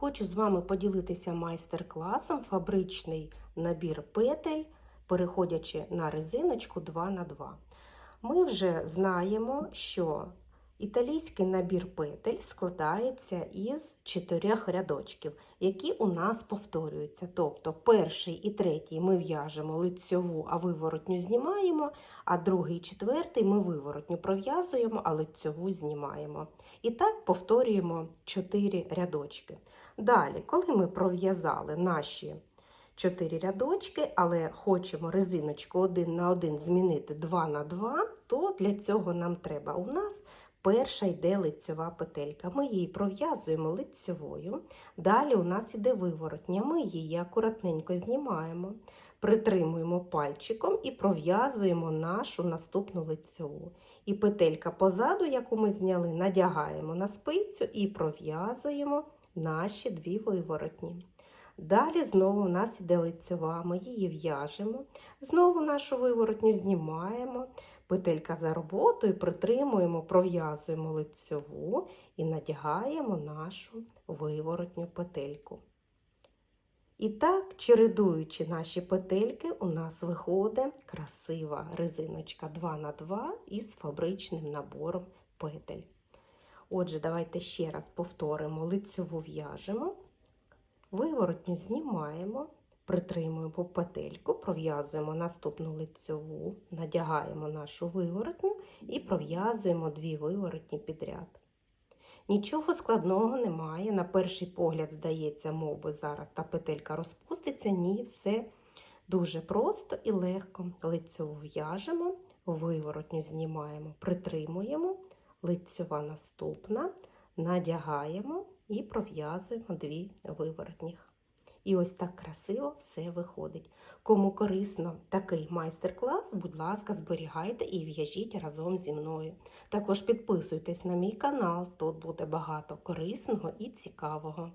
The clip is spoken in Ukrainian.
Хочу з вами поділитися майстер-класом фабричний набір петель, переходячи на резиночку 2х2. Ми вже знаємо, що італійський набір петель складається із чотирьох рядочків, які у нас повторюються. Тобто перший і третій ми в'яжемо лицьову, а виворотню знімаємо, а другий і четвертий ми виворотню пров'язуємо, а лицьову знімаємо. І так повторюємо 4 рядочки. Далі, коли ми пров'язали наші 4 рядочки, але хочемо резиночку один на один змінити 2 на 2, то для цього нам треба. У нас перша йде лицьова петелька. Ми її пров'язуємо лицьовою. Далі у нас іде виворотня. Ми її акуратненько знімаємо, притримуємо пальчиком і пров'язуємо нашу наступну лицьову. І петелька позаду, яку ми зняли, надягаємо на спицю і пров'язуємо наші дві виворотні. Далі знову у нас іде лицьова, ми її в'яжемо, знову нашу виворотню знімаємо, петелька за роботою, притримуємо, пров'язуємо лицьову і надягаємо нашу виворотню петельку. І так, чередуючи наші петельки, у нас виходить красива резиночка 2 на 2 із фабричним набором петель. Отже, давайте ще раз повторимо: лицьову в'яжемо, виворотню знімаємо, притримуємо петельку, пров'язуємо наступну лицьову, надягаємо нашу виворотню і пров'язуємо дві виворотні підряд. Нічого складного немає. На перший погляд, здається, мов би зараз та петелька розпуститься. Ні, все дуже просто і легко. Лицьову в'яжемо, виворотню знімаємо, притримуємо, лицьова наступна, надягаємо і пров'язуємо дві виворотніх. І ось так красиво все виходить. Кому корисно такий майстер-клас, будь ласка, зберігайте і в'яжіть разом зі мною. Також підписуйтесь на мій канал, тут буде багато корисного і цікавого.